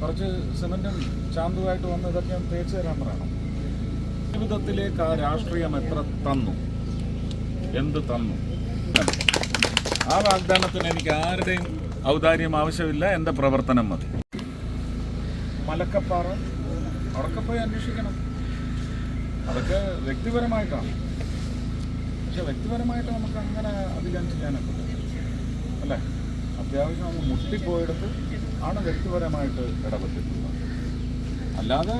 കുറച്ച് സിമെന്റും ചാന്തുമായിട്ട് വന്ന് ഇതൊക്കെ തേച്ച് തരാൻ പറയണം ജീവിതത്തിലേക്ക് ആ രാഷ്ട്രീയം എത്ര തന്നു? എന്ത് തന്നു? ആ വാഗ്ദാനത്തിന് എനിക്ക് ആരുടെയും ഔദാര്യം ആവശ്യമില്ല എന്റെ പ്രവർത്തനം മതി. മലക്കപ്പാറ അവിടൊക്കെ പോയി അന്വേഷിക്കണം. അതൊക്കെ വ്യക്തിപരമായിട്ടാണ്. പക്ഷെ വ്യക്തിപരമായിട്ട് നമുക്ക് അങ്ങനെ അധികം ചെയ്യാനൊക്കെ അല്ലേ? അത്യാവശ്യം അങ്ങ് മുട്ടിപ്പോയെടുത്ത് ആണ് വ്യക്തിപരമായിട്ട് ഇടപെട്ടിട്ടുള്ളത്. അല്ലാതെ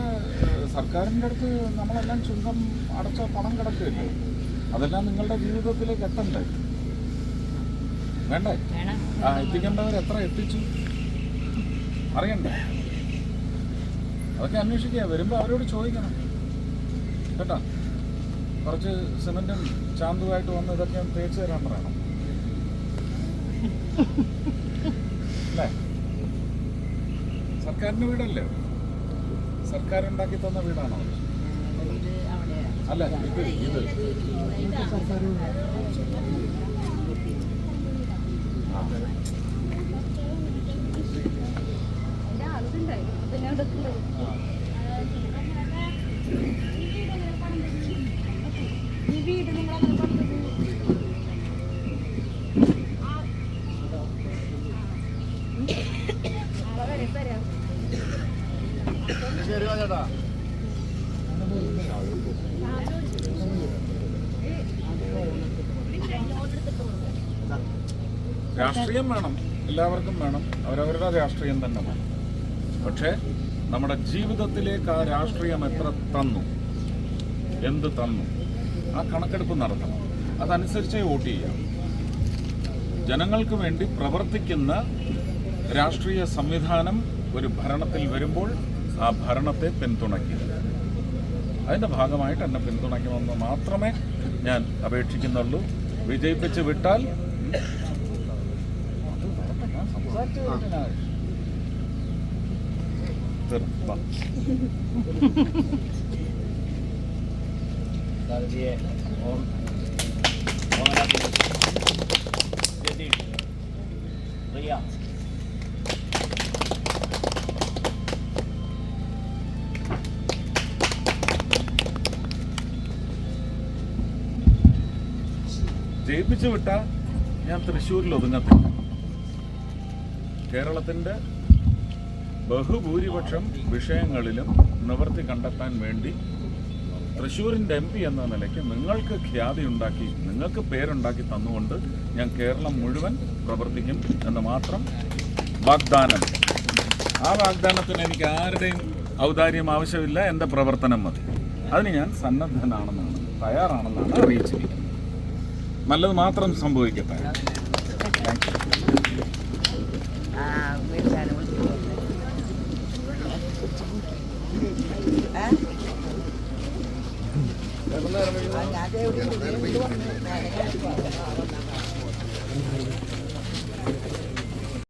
സർക്കാരിന്റെ അടുത്ത് നമ്മളെല്ലാം ചുങ്കം അടച്ച പണം കിടക്കുകയല്ലേ? അതെല്ലാം നിങ്ങളുടെ ജീവിതത്തിലേക്ക് എത്തണ്ടേ? വേണ്ടേ? ആ എത്തിക്കേണ്ടവർ എത്ര എത്തിച്ചു? അറിയണ്ടേ? അതൊക്കെ അന്വേഷിക്കുക. വരുമ്പോൾ അവരോട് ചോദിക്കണം. കേട്ടോ? കുറച്ച് സിമെന്റും ചാന്തുമായിട്ട് വന്ന് ഇതൊക്കെ തേച്ച് തരാൻ പറയണം. സർക്കാരിന്റെ വീടല്ലേ? സർക്കാർ ഉണ്ടാക്കി തന്ന വീടാണോ? അല്ല ഇത് ഇത്. ആ. രാഷ്ട്രീയം വേണം. എല്ലാവർക്കും വേണം. അവരവരുടെ രാഷ്ട്രീയം തന്നെ വേണം. പക്ഷേ നമ്മുടെ ജീവിതത്തിലേക്ക് ആ രാഷ്ട്രീയം എത്ര തന്നു? എന്ത് തന്നു? ആ കണക്കെടുപ്പ് നടത്തണം. അതനുസരിച്ചേ വോട്ട് ചെയ്യാം. ജനങ്ങൾക്ക് വേണ്ടി പ്രവർത്തിക്കുന്ന രാഷ്ട്രീയ സംവിധാനം ഒരു ഭരണത്തിൽ വരുമ്പോൾ ആ ഭരണത്തെ പിന്തുണയ്ക്കുക. അതിന്റെ ഭാഗമായിട്ട് എന്നെ പിന്തുണയ്ക്കണമെന്ന് മാത്രമേ ഞാൻ അപേക്ഷിക്കുന്നുള്ളൂ. വിജയിപ്പിച്ച് വിട്ടാൽ തീർപ്പാ. ജയിപ്പിച്ചു വിട്ടാൽ ഞാൻ തൃശ്ശൂരിൽ ഒതുങ്ങത്തില്ല. കേരളത്തിന്റെ ബഹുഭൂരിപക്ഷം വിഷയങ്ങളിലും നിവർത്തി കണ്ടെത്താൻ വേണ്ടി തൃശ്ശൂരിന്റെ എം പി എന്ന നിലയ്ക്ക് നിങ്ങൾക്ക് ഖ്യാതി ഉണ്ടാക്കി നിങ്ങൾക്ക് പേരുണ്ടാക്കി തന്നുകൊണ്ട് ഞാൻ കേരളം മുഴുവൻ പ്രവർത്തിക്കും എന്ന് മാത്രം വാഗ്ദാനം. ആ വാഗ്ദാനത്തിന് എനിക്ക് ആരുടെയും ഔദാര്യം ആവശ്യമില്ല. എന്റെ പ്രവർത്തനം മതി. അതിന് ഞാൻ സന്നദ്ധനാണെന്നാണ് തയ്യാറാണെന്നാണ് അറിയിച്ചിരിക്കുന്നത്. നല്ലത് മാത്രം സംഭവിക്കട്ടെ. ഞാൻ